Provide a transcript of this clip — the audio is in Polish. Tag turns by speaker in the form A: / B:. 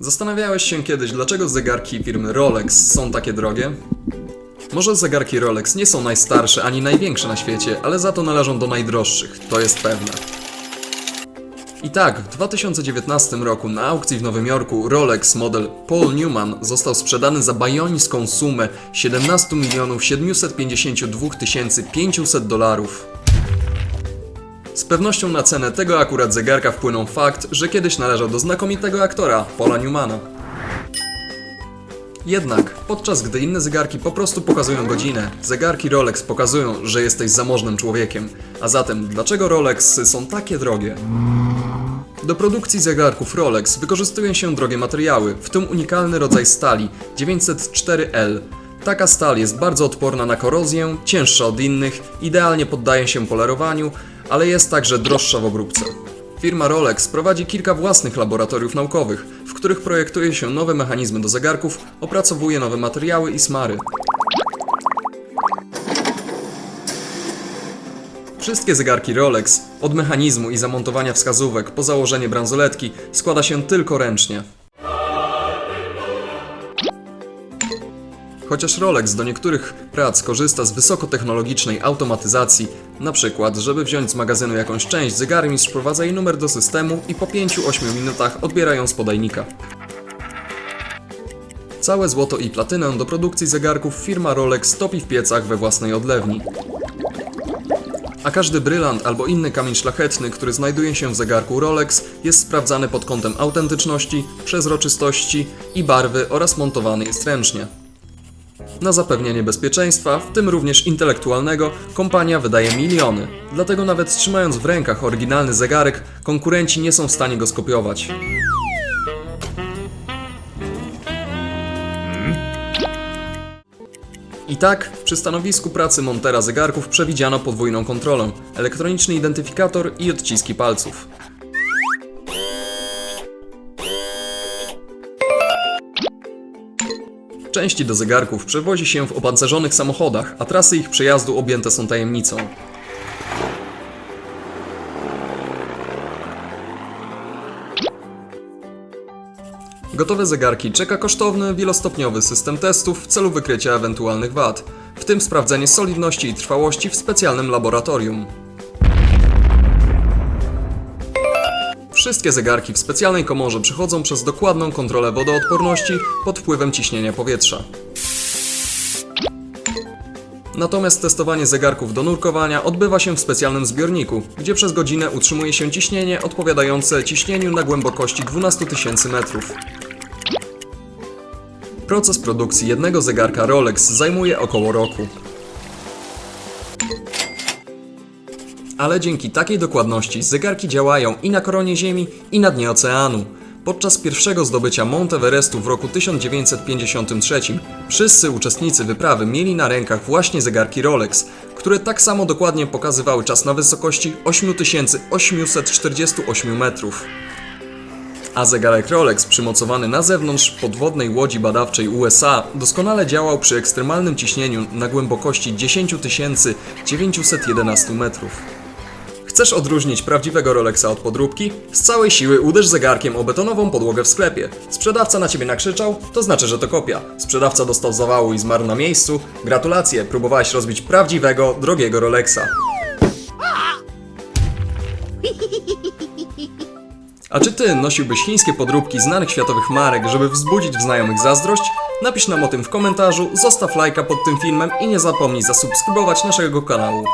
A: Zastanawiałeś się kiedyś, dlaczego zegarki firmy Rolex są takie drogie? Może zegarki Rolex nie są najstarsze ani największe na świecie, ale za to należą do najdroższych, to jest pewne. I tak, w 2019 roku na aukcji w Nowym Jorku Rolex model Paul Newman został sprzedany za bajońską sumę 17 milionów 752 500 dolarów. Z pewnością na cenę tego akurat zegarka wpłynął fakt, że kiedyś należał do znakomitego aktora Paula Newmana. Jednak, podczas gdy inne zegarki po prostu pokazują godzinę, zegarki Rolex pokazują, że jesteś zamożnym człowiekiem. A zatem, dlaczego Rolexy są takie drogie? Do produkcji zegarków Rolex wykorzystuje się drogie materiały, w tym unikalny rodzaj stali 904L. Taka stal jest bardzo odporna na korozję, cięższa od innych, idealnie poddaje się polerowaniu, ale jest także droższa w obróbce. Firma Rolex prowadzi kilka własnych laboratoriów naukowych, w których projektuje się nowe mechanizmy do zegarków, opracowuje nowe materiały i smary. Wszystkie zegarki Rolex, od mechanizmu i zamontowania wskazówek po założenie bransoletki, składa się tylko ręcznie. Chociaż Rolex do niektórych prac korzysta z wysokotechnologicznej automatyzacji, na przykład, żeby wziąć z magazynu jakąś część, zegarmistrz wprowadza jej numer do systemu i po 5-8 minutach odbiera ją z podajnika. Całe złoto i platynę do produkcji zegarków firma Rolex topi w piecach we własnej odlewni. A każdy brylant albo inny kamień szlachetny, który znajduje się w zegarku Rolex, jest sprawdzany pod kątem autentyczności, przezroczystości i barwy oraz montowany jest ręcznie. Na zapewnienie bezpieczeństwa, w tym również intelektualnego, kompania wydaje miliony. Dlatego nawet trzymając w rękach oryginalny zegarek, konkurenci nie są w stanie go skopiować. I tak, przy stanowisku pracy montera zegarków przewidziano podwójną kontrolę, elektroniczny identyfikator i odciski palców. Części do zegarków przewozi się w opancerzonych samochodach, a trasy ich przejazdu objęte są tajemnicą. Gotowe zegarki czeka kosztowny, wielostopniowy system testów w celu wykrycia ewentualnych wad, w tym sprawdzenie solidności i trwałości w specjalnym laboratorium. Wszystkie zegarki w specjalnej komorze przechodzą przez dokładną kontrolę wodoodporności pod wpływem ciśnienia powietrza. Natomiast testowanie zegarków do nurkowania odbywa się w specjalnym zbiorniku, gdzie przez godzinę utrzymuje się ciśnienie odpowiadające ciśnieniu na głębokości 12 tysięcy metrów. Proces produkcji jednego zegarka Rolex zajmuje około roku. Ale dzięki takiej dokładności zegarki działają i na koronie Ziemi, i na dnie oceanu. Podczas pierwszego zdobycia Monteverestu w roku 1953 wszyscy uczestnicy wyprawy mieli na rękach właśnie zegarki Rolex, które tak samo dokładnie pokazywały czas na wysokości 8848 metrów. A zegarek Rolex przymocowany na zewnątrz podwodnej łodzi badawczej USA doskonale działał przy ekstremalnym ciśnieniu na głębokości 10 911 metrów. Chcesz odróżnić prawdziwego Rolexa od podróbki? Z całej siły uderz zegarkiem o betonową podłogę w sklepie. Sprzedawca na ciebie nakrzyczał? To znaczy, że to kopia. Sprzedawca dostał zawału i zmarł na miejscu? Gratulacje, próbowałeś rozbić prawdziwego, drogiego Rolexa. A czy ty nosiłbyś chińskie podróbki znanych światowych marek, żeby wzbudzić w znajomych zazdrość? Napisz nam o tym w komentarzu, zostaw lajka pod tym filmem i nie zapomnij zasubskrybować naszego kanału.